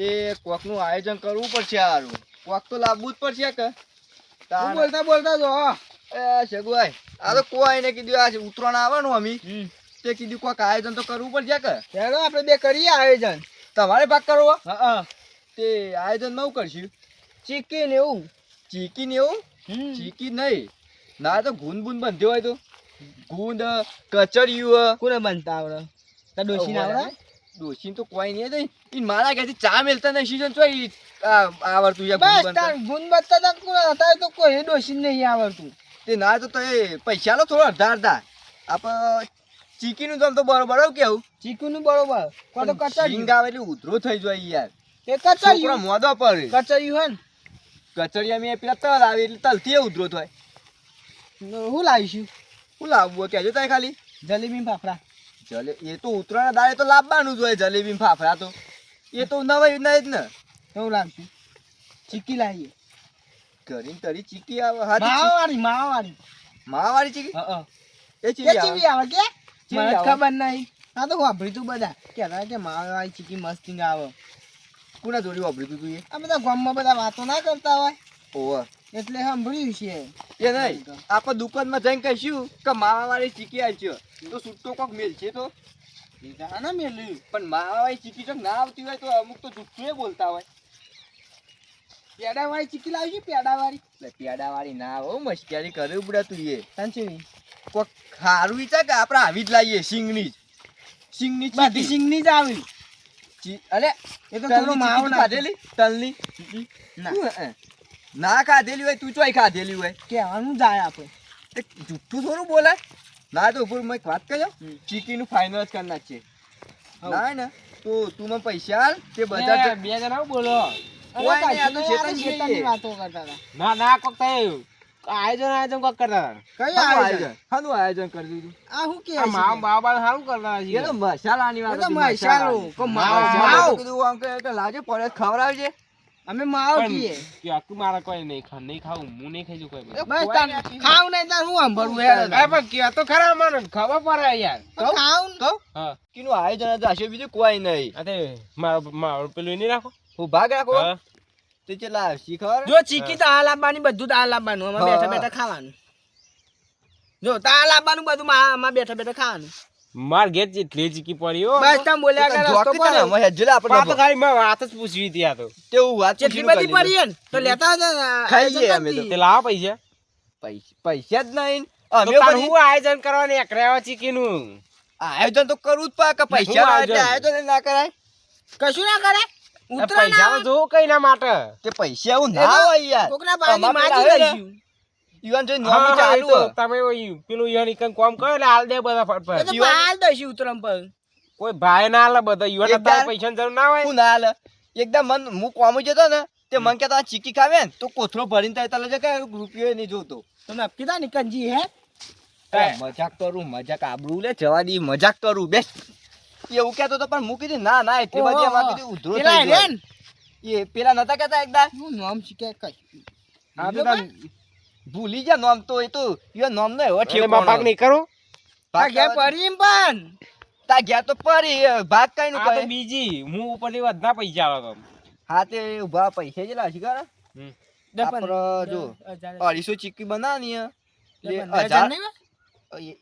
તે કોકનું આયોજન કરવું પડશે સારું કોક તો લાવવું જ પડશે કે. હું બોલતા બોલતા જો એ શેગુભાઈ આ તો કોઈ ને કીધું આ ઉતરાણ આવવાનું અમી. તે કીધું કોક આયોજન તો કરવું પડશે કે. ચાલો આપણે બે કરીએ આયોજન. તમારે ભાગ કરવો? હા તે આયોજન નવું કરશું. ચીકી ને એવું. ચીકી ને એવું ચીકી નહીં. ના તો ગુંદ બુંદ બંધ્યો હોય તો. ગુંદ કચરિયું કોને બનતા આવડે? ડોસી આવડે? ડોશી તો કોઈ નહીં હતી ઈ મારા ઘરેથી ચા મેલતા નહીં સીઝન તો ઈ આવડતું છે બસ. તાર ગુણ બત્તા તક હતા તો કોઈ ડોશી નહીં આવડતું. તે ના તો તો એ પૈસા લો થોડો અડધા અડધા. આપણે ચીકીનું તો તો બરોબર કેવું? ચીકીનું બરોબર. કો તો કચરિયું. શીંગ આવે એટલે ઉધરો થઈ જાય યાર. એ કચડી કચરિયું મોદો પડે. કચરિયું ને. કચરિયા મેં પેલા તલ આવે એટલે તલથી ઉધરો થાય. હું લાવીશું. હું લાવવું હોય કહેજો તાય ખાલી. જલેબી ફાફડા. જલે એ તો ઉતરાણ દાડે તો લાવવાનું જ હોય જલેબી ફાફડા તો. એ તો નવાઈ નહીં જ ને. એવું લાવશું ચીકી લાવીએ. ઘરી તરી ચીકી આવે. માવાળી માવાળી માવાવાળી ચીકી? એ ચીકી આવે. કે? મને ખબર નહીં. હા તો વાપરી તું બધા. કહેતા કે માવાળી ચીકી મસ્તી આવે. કોના જોડી વાભરી તું એ? આ બધા ગામમાં બધા વાતો ના કરતા હોય. ઓવર એટલે સાંભળ્યું છે. એ નહીં આપણે દુકાનમાં જઈને કહીશું કે માવાવાળી ચીકી આવશે તો છૂટો કોક મેલ છે તો? ના મેલ્યું. પણ માવાવાળી ચીકી જો ના આવતી હોય તો અમુક તો જુઠ્ઠું એ બોલતા હોય. પેડાવાળી ચીકી લાવજો પેડા વાળી પેડા વાળી ના હો, મશ્કરી કરવી પડે તું એ. સાંચવી. કોક સારું વિચાર કે આપણે આવી જ લાવીએ સિંગની જ. સિંગની બધી સિંગની જ આવી. અરે અલે એ તો થોડો માવો તલની ના? ના ખાધેલી હોય તું ચોય ખાધેલી હોય. કહેવાનું જાય આપણે. તે જુઠ્ઠું થોડું બોલાય ના તો ઉપર મેં વાત કહ્યો. ચીકીનું ફાઇનલ જ કરી નાખીએ. ના ને. તો તું મને પૈસા હાલ તે બજાર બે જણા બોલો. ના ના કોક થયું આયોજન આયોજન કોક કરતા આયોજન? કરી દીધું. આ શું કે મા બાબા સારું કરતા હતા એ તો મસાલાની વાત એ તો હતી, મસાલો. કો માવો, મસાલો. માવો. તો કીધું આમ કે- કે પડે ખવડાવજે. અમે માવ કીએ કે આકુ મારા કોઈ નહીં ખા નહીં ખાવું હું નહીં ખાઈ કોઈ બસ તાર ખાવ નહીં તાર હું સાંભળવું હેડ અરે પણ કે તો ખરા મને ખબર પડે યાર. કહું? ખાવ ને. કહું? હા. કીનું આયોજન તો હશે બીજું કોઈ નહીં. આ તે મારો મારો પેલું નહીં રાખો? હું ભાગ રાખો? હા. તે ચેલા શીખર જો ચીકી તો આ લાંબાની બધું તો આ લાંબાનું અમે બેઠા બેઠા ખાવાનું. જો તો આ લાવવાનું બધું માં- આમાં બેઠા બેઠા ખાવાનું. માર ઘેર જેટલી ચીકી પડી હો. બસ તમ બોલ્યા કે રસ્તો પડે આપણે તો ખાલી મેં વાત જ પૂછવી હતી આ તો. તેવું વાત જેટલી બધી કરી પડી ને તો લેતા જ ખાઈએ અમે તો. કરી તે લાવો પૈસા. પૈસા જ નહીં. તો અમે પણ હું આયોજન કરવાની એકરાવા ચીકી નું આયોજન તો કરવું જ પડે કે પૈસા એટલે આયોજન? ના કરાય. કશું ના કરે ઉતરા ના પૈસા જો કઈ ના માટે. કે પૈસા હું ના હોય યાર. કોકના બાની માજી. યુવાન જોઈ નોમી ચાલુ. તમે પેલું યુવાન કંઈ કોમ કરો એટલે હાલ દે બધા ફટફટ. યુવાન હાલ દે ઉતરમ પર કોઈ ભાઈ ના હાલે બધા યુવાન એકદાર- પૈસા પૈસાની જરૂર ના હોય? હું ના હાલે. એકદમ મન હું કોમી જતો ને તે મન કે તા ચીકી ખાવે ને તો કોથળો ભરીને તારે તલે જકે રૂપિયો નહીં જોતો. તમે થાય ને કંજી હે. મજાક કરું મજાક આબરૂ લે જવા દી મજાક કરું બેસ. એવું કહેતો તો પણ મૂકી દીધું ના ના એટલી બધી અમાર કીધું ઉધરો થઈ ગયો. એ પેલા નતા કહેતા એકદા હું નામ શીખે કઈ? હા તો તાન ભૂલી જા નોમ તો એ તો યો નોમ નો એવો ઠેકો માં ભાગ નહીં કરો. તા પડી એમ પણ. તા ગયા તો પરી ભાગ કઈ નું કહે બીજી હું ઉપર લેવા ના પૈસા આવે તો. હા તે ઊભા પૈસા હશે ખરા. હમ. દસ જો અઢીસો ચીકી બનાવની એટલે પંદર હજાર?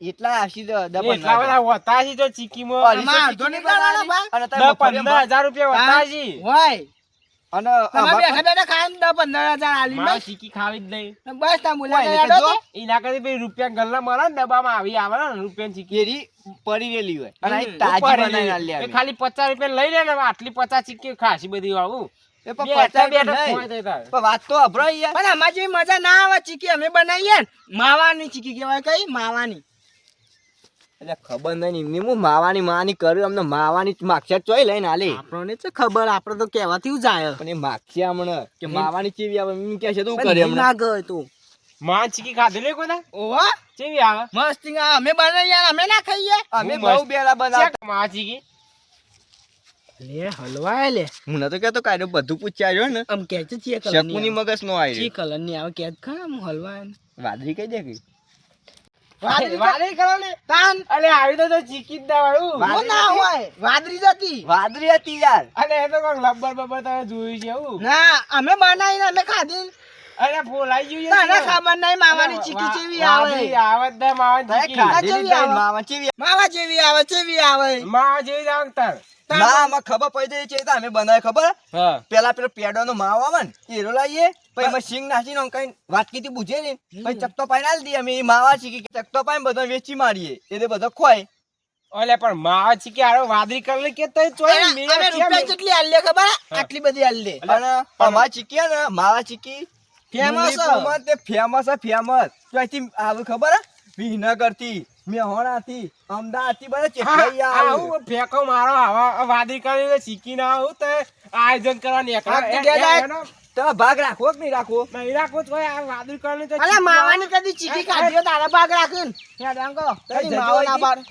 એટલા તો દસ એ એટલા છે તો ચીકીમાં અઢીસો ચીકી બનાવવાની. અને દસ તારે મફળીએ પંદર હજાર રૂપિયા હોતા છે હોય. અને બેઠા બેઠા ખાઈને દસ પંદર હજાર આલી મારે બસ. ખાવી જ નહીં. બસ તા બોલ્યા કોઈ કે નહીં, હેડો જો. એના કરતી પેલી રૂપિયા ગલ્લા મળે ડબ્બામાં આવી આવે ને રૂપિયા ચીકી પડી રેલી હોય. અને તાજી ઉપર આલી આવી. ખાલી પચાસ રૂપિયા લઈ લે ને આટલી પચાસ ચીકી ખાસી બધી એ પણ પચાસ બેઠા. પણ વાત તો અભરાય યાર. પણ આમાં જેવી મજા ના આવે ચીકી અમે બનાવીએ ને માવાની ચીકી કહેવાય કઈ? માવાની. એટલે ખબર નહીં એમની હું માવાની માની કર્યું અમને માવાની માક્ષર ચોઈ લઈને આલી. આપણને છે ખબર આપણે તો કહેવાથી જાય. પણ એ માગશે હમણાં કે માવાની ચીવી આવે એમ કે છે તો કરે હમણાં. ના ગયો તું. માં ચીકી ખાધેલી કોઈ ના ઓવા ચીવી આવે? મસ્ત અમે અમે યાર અમે ના ખાઈએ. અમે હું બહુ બેલા બનાવમાં ચીકી. લે હલવાય લે. હું નતો કહેતો કાયદો બધું પૂછ્યા જો ને. આમ કે છે ચીકલ મગજ નો આવી. ચીકલની આવે કે ખા હું હલવાય વાદરી કઈ દે કે. વાદળી કરો ને તાન. અલે આવી તો તો ચીકી જ વાળું હું ના હોય. વાદળી જતી વાદરી હતી યાર. અને એ તો કોક લબ્બર બબ્બર તમે જોયું છે એવું ના અમે બનાવીને અમે ખાધી. અરે બોલાઈ ગયું છે ના ના તો. ખબર નહીં માવાની ચીકી ચીવી આવે? આવે દે ના માવાની ચીકી. ખાધેલી ચીવી માવા જેવી આવે. ચીવી આવે માવા જેવી જ આવે ના માં ખબર પડી જાય છે તો અમે બનાવે ખબર? પેલા પેલો પેડોનો માવો આવે ને એરો લાવીએ પછી એમાં સિંગ નાસી નો કઈ વાટકીથી બુજે ને પછી ચકતો પાઈને આલી દઈએ અમે માવા ચીકી ચકતો પાઈ બધો વેચી મારીએ. એટલે બધો ખોય ઓલે પણ માવા ચીકી હારો વાદરી કલર કે તો ચોય મેં રૂપિયા કેટલી આલીએ ખબર? આટલી બધી આલીએ. અને માવા ચીકી ને માવા ચીકી તે ફેમસ ફેમસ. તો અહીંથી આવે ખબર હે? વિનગરથી મેહોણાથી અમદાવાદથી બધા ચેટલાઈ આવું. ફેંકો મારો આવા વાદળી કલર ચીકી ના આવું તો આયોજન કરવા તમે ભાગ રાખવો કે નહીં રાખવો? નહીં રાખો તો આ વાદળી કલર તો અલા માવાની કદી ચીકી કાઢ્યો તારા ભાગ રાખીને. હેડ રાંગો કદી માવો ના અહીંથી.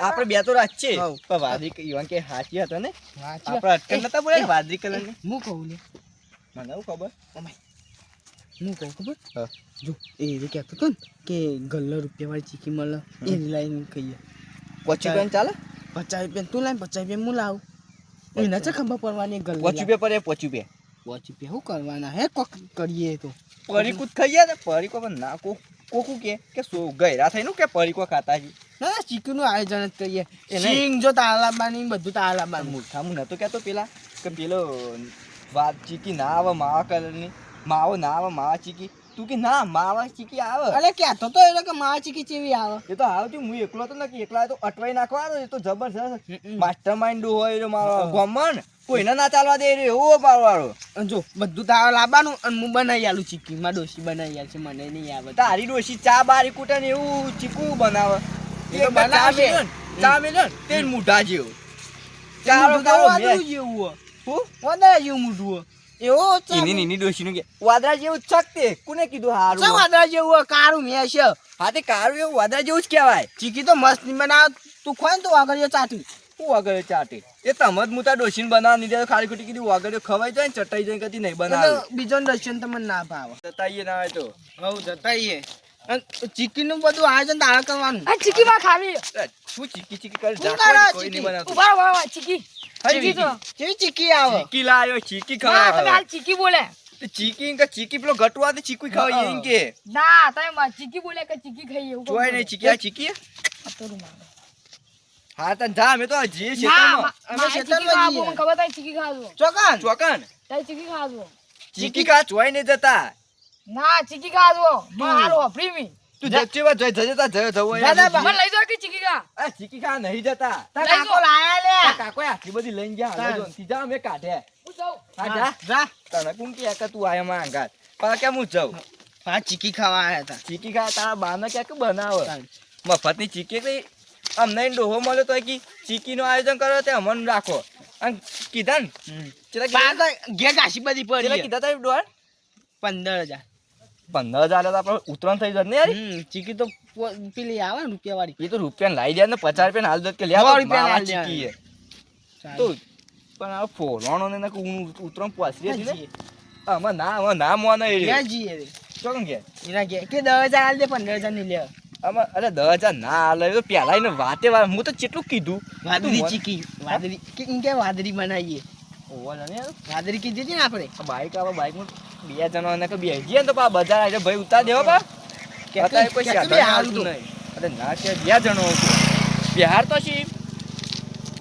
આપણે બે તો રાખીએ છે પણ વાદળી ઈવન કે હાચી હતો ને. આપણે અટકન નતા વાદળી હું કહું મને ખબર. હું કહું ખબર? જો એ રે કહેતો હતો ને કે ગલ્લો રૂપિયાવાળી ચીકી મળે એ લાઈને કહીએ. પચી પેન ચાલે? પચાસ રૂપિયા તું લાવી પચાસ રૂપિયા હું લાવું. એના છે ખબર પડવાની ગલ્લો પચી પે પડે પચી પે પચી રૂપિયા. શું કરવાના? હે કોક કરીએ તો. પરીકું જ ખાઈએ ને પરીકો પણ ના કો કોકું કે? કે સો ગયરા થઈને કે પરીકો ખાતા છે? ના ના ચીકીનું આયોજન જ કરીએ. સિંગ જો તાલાબાની બધું તાલાબાની. મૂર્ખા હું નતો કહેતો પેલા કે પેલો વાત ચીકી ના આવે માવા કલરની માવો ના આવે માવા ચીકી. તું કે ના માવા ચીકી આવે. અરે કહેતો તો એટલે કે માવા ચીકી ચેવી આવે. એ તો આવતી હું એકલો તો નથી. એકલા તો અટવાઈ નાખવાનો એ તો જબરજસ્ત. માસ્ટર માઇન્ડ હોય મારો ગમન કોઈને ના ચાલવા દે રે એવો મારો જો બધું તારા લાવવાનું અને હું બનાવી આલું ચીકી. માં ડોસી બનાવી આલ છે મને નહીં આવે તારી ડોશી ચા બારી કૂટે ને એવું ચીકુ બનાવે. એ બનાવે ચા. મિલ્યો ચા તે મુઢા જેવો. મેચ. જેવું. હું? વાદળા જેવું મોઢું. એવો એની નીની ડોશીનું કે વાદળા જેવું જ છકતે કોને કીધું ચા હારું વાદળા જેવું હોય, મેં છે. હા તે કારું એવું વાદળા જેવું જ કહેવાય. ચીકી તો મસ્ત બનાવ. તું ખોય ને તો આગળ ચાટું. હું વગર ચાટી? એ તમ જ મુતા ડોશીને બનાવવા નહીં ખાલી ખોટી કીધું વગર ખવાઈ જાય ને ચટાઈ જાય કદી નહીં બનાવે. બીજો દર્શન તમને ના ભાવ. ચટાઈએ ના હોય તો. જતાઈએ. ચીકી નું બધું આયોજન તારા કરવાનું. આ ચીકી માં ખાવી શું ચીકી ચીકી કરે? ઝાકવા કોઈ નહીં? બનાવતું. ઊભા ઊભા ઊભા, ચીકી. ચીકી તો. કેવી ચીકી આવે? ચીકી લાયો ચીકી ના તમે હાલ ચીકી બોલે. તે ચીકી કે ચીકી પેલો ગટવા દે ચીકી ખાવા એમ કે. ના તમે માં ચીકી બોલે કે ચીકી ખાઈએ એવું જોય નહીં ચીકી આ ચીકી? આ તો રૂમાલ. હા તને જા અમે તો ના, શેતામાં અમે મારે શેતાનમાં જઈએ. ખબર તારી ચીકી ખાધું ચોકન? ચોકન? તારી ચીકી ખાધું ચીકી કા જોઈ નહીં જતા. ના ચીકી ગા જો હાલ મી. તું જચ્ચી વાત જઈ જજે તા જયો જવો જા, જા, યાર મને લઈ જાઓ કે ચીકી ગા? આ ચીકી ગા નહીં જતા. તા લઈ કાકો લાયા લે. કાકો આટલી બધી લઈને ગયા. હાલો જો, તીજા મે કાઢે. હું જાઉં. હા જા. જા. તને કોણ કે તું આયા માં આંગાત પણ કેમ હું જાઉં? હા ચીકી ખાવા આયા હતા. ચીકી ખા તારા બાને ક્યાંક બનાવો. તાન. મફતની ચીકી કઈ અમને ડોહો મળ્યો તો કે ચીકીનું આયોજન કરો તે અમને રાખો. અને કીધા ને? ઘેર ઘાસી બધી પડી કીધા તા ડોહા પંદર હજાર. પંદર હજાર તો આપણે ઉતરણ થઈ જાય ને યાર. ચીકી તો પેલી આવે ને રૂપિયા વાળી. એ તો રૂપિયા લાવી દે ને પચાસ રૂપિયા હાલ દે કે લે સો રૂપિયા હાલ. ચીકી. તો પણ આ ફોરવાનો ને ઉતરણ પાસરી છે ને. આમાં ના આમાં ના મોને એ ક્યાં જઈએ રે? કે? એના કે કે દસ હજાર આલ દે પંદર હજારની લે. આમાં અરે દસ હજાર ના હાલે તો પેલા એને વાતે વાત હું તો કેટલું કીધું. વાદળી ચીકી વાદળી કે વાદળી બનાવીએ. ઓવા કીધી હતી ને આપણે? બાઈક આવે બાઈકમાં બે જણા કે બે ગયા તો પા બજાર આવે ભાઈ ઉતાર દેવો પા. કે અત્યારે કોઈ સાધન નહીં. અરે ના કે બે જણો હતો. બિહાર તો છી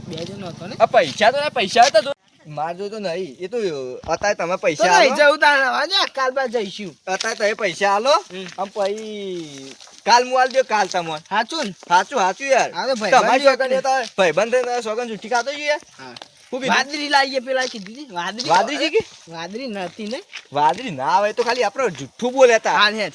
બે જણો હતો ને? આ પૈસા તો ના પૈસા હતા તો માર જો તો નહીં. એ તો અત્યારે તમે પૈસા આલો. જવું તારે ને કાલ બાદ જઈશું. અત્યારે તમે પૈસા આલો. આમ પછી કાલ હું આલ દો કાલ તમને. સાચું ને? સાચું સાચું યાર. તમારી સોગન એ તો ભાઈબંધ સોગન જુઠ્ઠી ખાતો હા. હું. વાદળી લાવીએ પેલા કીધી વાદરી છે કે? વાદળી નથી ને. વાદળી ના આવે તો ખાલી આપણે જુઠ્ઠું બોલ્યા હતા હેડ.